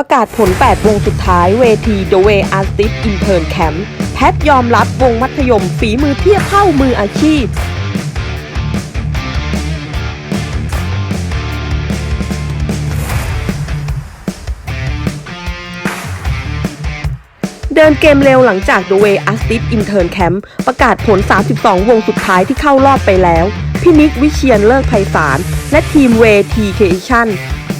ประกาศผล 8 วงสุดท้ายเวที The Way Artist Intern Camp แพทยอมรับวงมัธยมฝีมือเทียบเท่ามืออาชีพ เดินเกมเร็วหลังจาก The Way Artist Intern Camp ประกาศผล 32 วงสุดท้ายที่เข้ารอบไปแล้ว พี่นิกวิเชียนเลิกไพศาลและทีมเวทีเคชั่น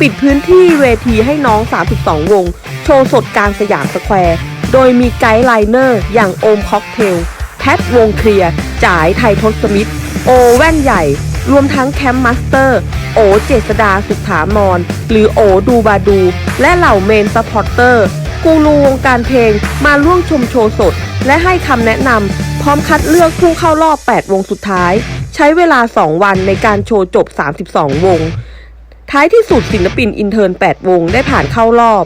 ปิดพื้นที่เวทีให้น้อง 32 วง โชว์สดกลางสยามสแควร์ โดยมีไกด์ไลเนอร์อย่างโอมค็อกเทลแพทวงเคลียร์จ่ายไทยทศมิตร โอแว่นใหญ่ รวมทั้งแคมป์มาสเตอร์ โอเจษดาสุขถามอน หรือโอดูบาดู และเหล่าเมนซัพพอร์เตอร์ กูรูวงการเพลงมาร่วมชมโชว์สด และให้คำแนะนำพร้อมคัดเลือกผู้เข้ารอบ 8 วงสุดท้าย ใช้เวลา 2 วันในการโชว์จบ 32 วง ท้ายที่สุดศิลปินอินเทอร์น8วงได้ผ่านเข้ารอบ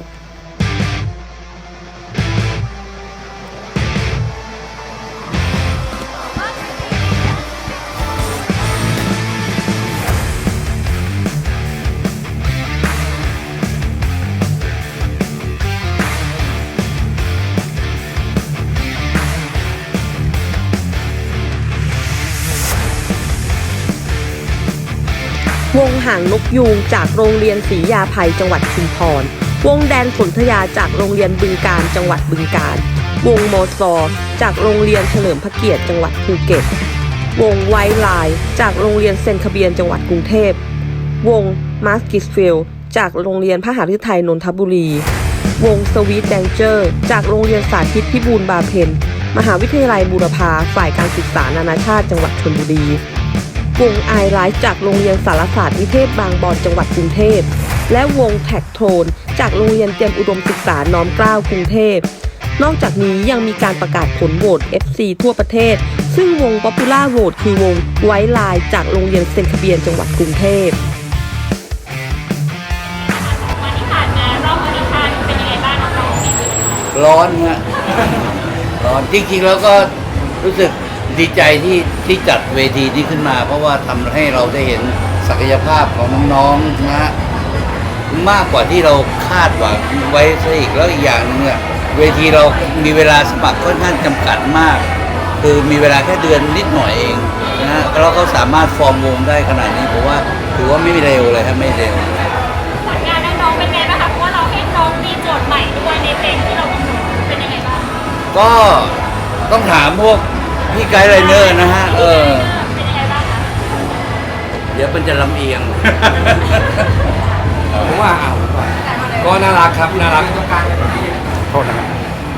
หางนกยูงจากโรงเรียนศรียาภัยจังหวัดชุมพร วงแดนสนธยาจากโรงเรียนบึงการจังหวัดบึงการ วงมอซอจากโรงเรียนเฉลิมพระเกียรติจังหวัดภูเก็ต วงไวไลน์จากโรงเรียนเซนคาเบียนจังหวัดกรุงเทพ วงมาสกิสฟิลจากโรงเรียนพระหฤทัยนนทบุรี วงสวีทแดงเจอร์ จากโรงเรียนสาธิตพิบูลบาเพนมหาวิทยาลัยบูรพาฝ่ายการศึกษานานาชาติจังหวัดชลบุรี วงไอไลฟ์จากโรงเรียนสารศาสตร์วิเทศบางบอนจังหวัดกรุงเทพ และวงแท็กโทน จากโรงเรียนเตรียมอุดมศึกษาน้อมเกล้าวกรุงเทพ นอกจากนี้ยังมีการประกาศผลโหวต FC ทั่วประเทศ ซึ่งวงป๊อปปูล่าโหวตคือวงไวท์ไลน์จากโรงเรียนเซนคาเบียนจังหวัดกรุงเทพวันที่ผ่านมารอบออดิชั่นเป็นยังไงบ้างน้องๆฝีมือร้อนฮะร้อนจริงๆแล้วก็รู้สึก ดีใจที่ที่จัดเวทีนี้ขึ้นมา เพราะว่าทำให้เราได้เห็นศักยภาพของน้องๆนะฮะมากกว่าที่เราคาดหวังไว้ซะอีกแล้วอีกอย่างหนึงเนี่ยเวทีเรามีเวลาสมัครค่อนข้างจำกัดมาก คือมีเวลาแค่เดือนนิดหน่อยเองนะฮะแล้วเขาสามารถฟอร์มวงได้ขนาดนี้ผมว่าถือว่าไม่เร็วเลยครับไม่เร็ว ผลงานน้องๆเป็นไงบ้างคะ เพราะว่าเราให้น้องมีโจทย์ใหม่ด้วยในเพลงที่เรากำหนดเป็นยังไงบ้าง ก็ต้องถามพวก พี่ไกด์ไลเนอร์นะฮะ เออ เป็นยังไงบ้างคะเดี๋ยวมันจะลำเอียง ผมว่าเอาก็น่ารักครับน่ารักโทษนะครับ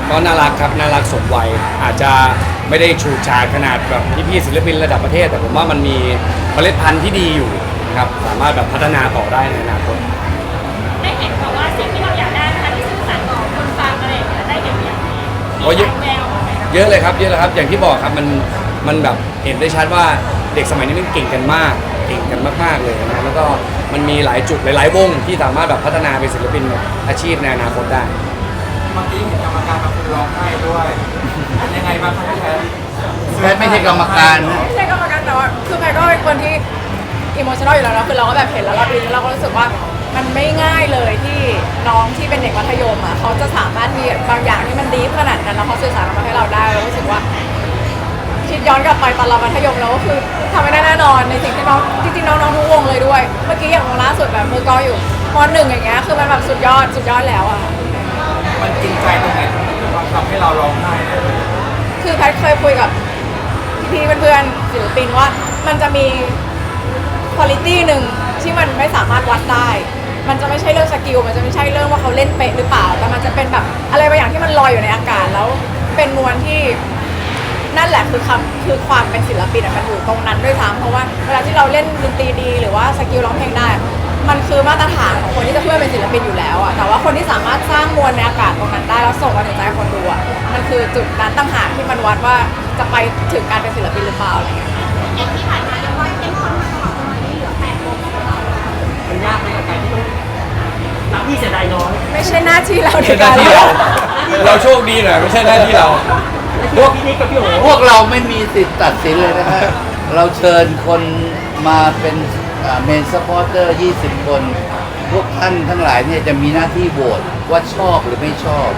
ก็น่ารักครับน่ารักสมวัยอาจจะไม่ได้ฉูดฉาดขนาดแบบพี่ๆศิลปินระดับประเทศ แต่ผมว่ามันมีเมล็ดพันธุ์ที่ดีอยู่นะครับสามารถแบบพัฒนาต่อได้ในอนาคตได้เห็นแบบว่าสิ่งที่เราอยากได้นะคะที่สื่อสารต่อคนฟังอะไรอย่างเงี้ยได้เห็นอย่างโอ้ยแวว เยอะเลยครับเยอะเลยครับอย่างที่บอกครับมันมันแบบเห็นได้ชัดว่าเด็กสมัยนี้มันเก่งกันมาก เก่งกันมากๆเลยนะแล้วก็มันมีหลายจุดหลายๆวงที่สามารถแบบพัฒนาเป็นศิลปินอาชีพในอนาคตได้เมื่อกี้เห็นกรรมการบางคนร้องไห้ด้วยเป็นยังไงบ้างครับพี่แพทแพทย์ไม่ใช่กรรมการนะไม่ใช่กรรมการแต่ว่าคือแพทย์ก็เป็นคนที่อิโมชั่นอลอยู่แล้วนะคือเราก็แบบเห็นแล้วเราอินแล้วเราก็รู้สึกว่า มันไม่ง่ายเลยที่น้องที่เป็นเด็กมัธยมอะเขาจะสามารถมีบางอย่างที่มันดีขนาดนั้นแล้วเขาสื่อสารออกมาให้เราได้เรารู้สึกว่าคิดย้อนกลับไปตอนเรามัธยมแล้วก็คือทำไม่ได้แน่นอนในสิ่งที่น้องจริงๆน้องๆทุกวงเลยด้วย เมื่อกี้อย่างวงล่าสุดแบบมือกออยู่มหนึ่งอย่างเงี้ยคือมันแบบสุดยอดสุดยอดแล้วอะมันจริงใจตรงไหนที่มันทำให้เราร้องไห้ได้เลยคือแพทเคยคุยกับพี่ๆเพื่อนๆศิลปินว่ามันจะมีคุณภาพหนึ่งที่มันไม่สามารถวัดได้ มันจะไม่ใช่เรื่องสกิลมันจะไม่ใช่เรื่องว่าเขาเล่นเป๊ะหรือเปล่า แต่มันจะเป็นแบบอะไรบางอย่างที่มันลอยอยู่ในอากาศแล้ว เป็นมวลที่นั่นแหละคือคำคือความเป็นศิลปินอะมันอยู่ตรงนั้นด้วยซ้ำเพราะว่าเวลาที่เราเล่นดนตรีดี หรือว่าสกิลร้องเพลงได้ มันคือมาตรฐานของคนที่จะเพื่อเป็นศิลปินอยู่แล้วอะแต่ว่าคนที่สามารถสร้างมวลในอากาศตรงนั้นได้แล้วส่งมาถึงใจคนดูอะมันคือจุดนั้นต่างหากที่มันวัดว่าจะไปถึงการเป็นศิลปินหรือเปล่าอะไรเงี้ยอย่างที่ผ่านมาเรียกว่าเข้มข้นมาตลอดตอนนี้เหลือแปดวงของเรามันยากไหมกับการ พี่เสียดายน้องไม่ใช่หน้าที่เราไม่ใช่หน้าที่เราเราโชคดีหน่อยไม่ใช่หน้าที่เรา พวกพี่นิกกับพี่โอ๋พวกเราไม่มีสิทธิ์ตัดสินเลยนะฮะ เราเชิญคนมาเป็นเมนสปอร์เตอร์ 20 คน พวกท่านทั้งหลายเนี่ยจะมีหน้าที่โหวตว่าชอบหรือไม่ชอบ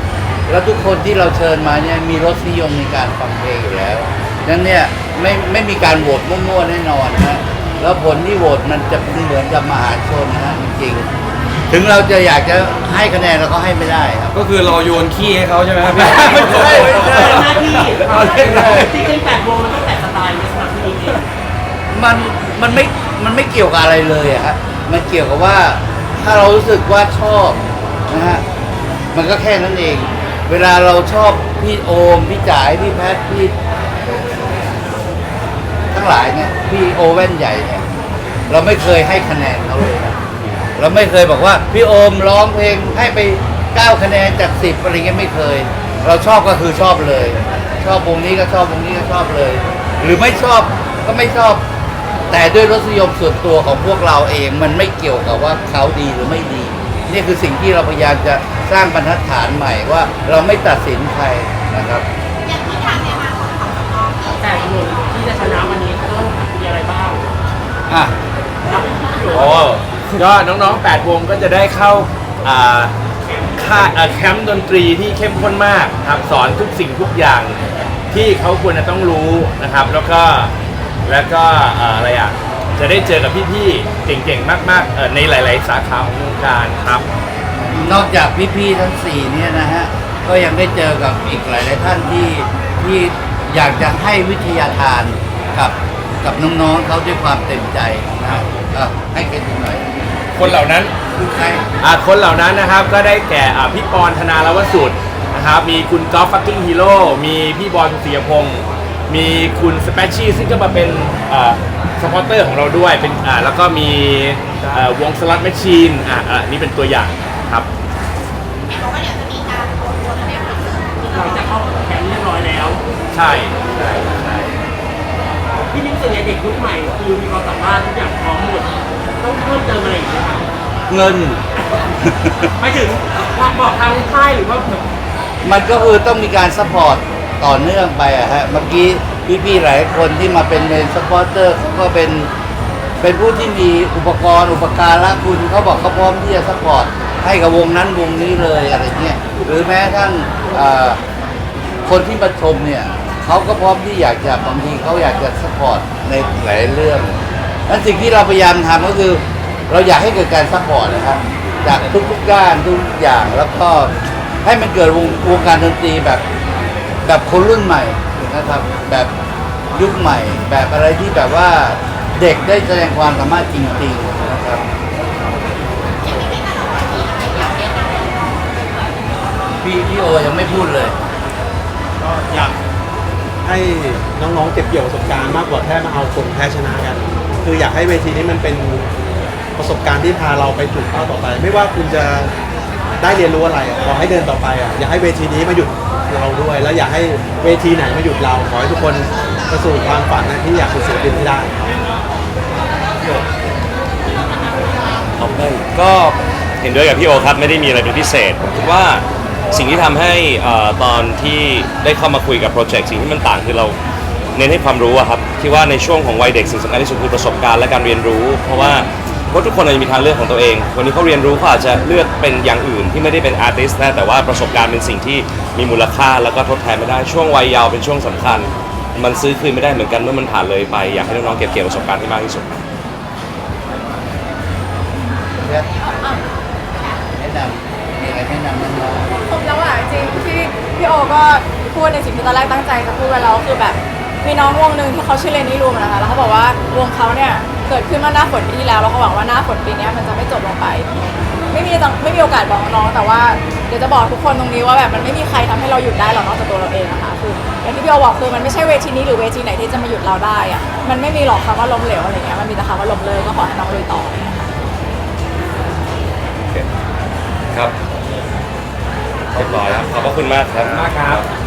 แล้วทุกคนที่เราเชิญมาเนี่ยมีรสนิยมในการฟังเพลงอยู่แล้วดังนั้นเนี่ยไม่ไม่มีการโหวตมั่วๆแน่นอนนะแล้วผลที่โหวตมันจะเหมือนกับมหาชนนะจริงๆ ถึงเราจะอยากจะให้คะแนนเราก็ให้ไม่ได้ครับ ก็คือเราโยนขี้ให้เขาใช่ไหมครับพี่ ไม่ใช่ไม่ใช่เป็นหน้าที่เอาเล่นเลยจริงๆแปดวงมันต้องแปดสไตล์ในสำหรับพี่เองมันมันไม่มันไม่เกี่ยวกับอะไรเลยอะครับมันเกี่ยวกับว่าถ้าเรารู้สึกว่าชอบนะฮะมันก็แค่นั้นเอง เวลาเราชอบพี่โอมพี่จ๋ายพี่แพทพี่ทั้งหลายเนี่ยพี่โอแว่นใหญ่เนี่ยเราไม่เคยให้คะแนนเขาเลยนะ เราไม่เคยบอกว่าพี่โอมร้องเพลงให้ไป 9 คะแนนจาก 10อะไรเงี้ยไม่เคย เราชอบก็คือชอบเลย ชอบวงนี้ก็ชอบวงนี้ก็ชอบเลย หรือไม่ชอบก็ไม่ชอบ แต่ด้วยรสนิยมส่วนตัวของพวกเราเองมันไม่เกี่ยวกับว่าเขาดีหรือไม่ดี นี่คือสิ่งที่เราพยายามจะสร้างบรรทัดฐานใหม่ว่า เราไม่ตัดสินใครนะครับ ก็น้องๆ 8 วงก็จะได้เข้าอ่าค่าอ่าแคมป์ดนตรีที่เข้มข้นมากครับสอนทุกสิ่งทุกอย่างที่เขาควรจะต้องรู้นะครับ แล้วก็แล้วก็อ่ออะไรอะจะได้เจอกับพี่ๆ เก่งๆ มากๆเอ่อในหลายๆ สาขาของวงการครับ นอกจากพี่ๆทั้งสี่เนี่ยนะฮะ ก็ยังได้เจอกับอีกหลายๆท่านที่ที่อยากจะให้วิทยาทานกับกับน้องๆเขาด้วยความเต็มใจนะฮะอะให้เกันหน่อย คนเหล่านั้น คือใครอ่าคนเหล่านั้นนะครับก็ได้แก่อ่าพี่ปอนธนาลวสุดนะครับมีคุณกอล์ฟฟักกิ้งฮีโร่มีพี่บอลสุริยพงศ์มีคุณสเปชชี่ซึ่งก็มาเป็นสปอร์เตอร์ของเราด้วยเป็นอ่าแล้วก็มีเอ่อวงสลัดแมชชีนอ่าอ่านี่เป็นตัวอย่างครับเราจะเข้าแคมป์เรียบร้อยแล้ว ใช่ใช่ใช่ พี่นิ้งส่วนใหญ่เด็กรุ่นใหม่คือมีความสามารถทุกอย่างพร้อมหมด ต้องเพิ่มเติมอะไรอีกไหมครับเงิน ไม่ถึงบอกบอกทางค่ายหรือว่าแบบมันก็คือต้องมีการซัพพอร์ตต่อเนื่องไปอะฮะ เมื่อกี้พี่ๆหลายคนที่มาเป็นเมนสปอร์เตอร์เขาก็เป็นเป็นผู้ที่มีอุปกรณ์อุปการะคุณเขาบอกเขาพร้อมที่จะซัพพอร์ตให้กับวงนั้นวงนี้เลยอะไรเงี้ยหรือแม้กระทั่งเอ่อคนที่มาชมเนี่ยเขาก็พร้อมที่อยากจะบางทีเขาอยากจะซัพพอร์ตในหลายเรื่อง นั้นสิ่งที่เราพยายามทำก็คือ เราอยากให้เกิดการซัพพอร์ตนะครับ จากทุกๆด้านทุกอย่างแล้วก็ให้มันเกิดวงวงการดนตรีแบบแบบคนรุ่นใหม่นะครับ แบบยุคใหม่ แบบอะไรที่แบบว่าเด็กได้แสดงความสามารถจริงๆนะครับ พี่พี่โอยังไม่พูดเลย ก็อยากให้น้องๆเก็บเกี่ยวประสบการณ์มากกว่าแค่มาเอาคนแพ้ชนะกัน คืออยากให้เวทีนี้มันเป็นประสบการณ์ที่พาเราไปถูกเป้าต่อไป ไม่ว่าคุณจะได้เรียนรู้อะไรขอให้เดินต่อไปอะอยากให้เวทีนี้มาหยุดเราด้วย แล้วอยากให้เวทีไหนมาหยุดเราขอให้ทุกคนประสู่ความฝันนะที่อยากเป็นศิลปินให้ได้ก็เห็นด้วยกับพี่โอครับไม่ได้มีอะไรเป็นพิเศษผมคิดว่าสิ่งที่ทำให้ตอนที่ได้เข้ามาคุยกับโปรเจกต์สิ่งที่มันต่างคือเรา เน้นให้ความรู้อะครับที่ว่าในช่วงของวัยเด็กสิ่งสำคัญที่สุดคือประสบการณ์และการเรียนรู้ เพราะว่าเพราะทุกคนอาจจะมีทางเลือกของตัวเอง วันนี้เขาเรียนรู้เขาอาจจะเลือกเป็นอย่างอื่นที่ไม่ได้เป็นอาร์ติสต์นะแต่ว่าประสบการณ์เป็นสิ่งที่มีมูลค่าแล้วก็ทดแทนไม่ได้ช่วงวัยเยาว์เป็นช่วงสำคัญ มันซื้อคืนไม่ได้เหมือนกันเมื่อมันผ่านเลยไปอยากให้น้องๆเก็บเกี่ยวประสบการณ์ที่มากที่สุดแนะนำมีอะไรแนะนำน้องครบแล้วอะจริงที่พี่โอก็พูดในสิ่งที่ตอนแรกตั้งใจจะพูดไปแล้วคือแบบ มีน้องวงหนึ่งที่เขาชื่อเลนนี่รูมนะคะแล้วเขาบอกว่าวงเขาเนี่ยเกิดขึ้นเมื่อหน้าฝนปีที่แล้วแล้วเขาหวังว่าหน้าฝนปีเนี้ยมันจะไม่จบลงไป ไม่มีจังไม่มีโอกาสบอกน้องๆแต่ว่าเดี๋ยวจะบอกทุกคนตรงนี้ว่าแบบมันไม่มีใครทำให้เราหยุดได้หรอกนอกจากตัวเราเองนะคะคืออย่างที่พี่โอบอกคือมันไม่ใช่เวทีนี้หรือเวทีไหนที่จะมาหยุดเราได้อะมันไม่มีหรอกคำว่าล้มเหลวอะไรเงี้ยมันมีแต่คำว่าล้มเลิกก็ขอให้น้องลุยต่อครับเรียบร้อยครับขอบพระคุณมากครับมากครับ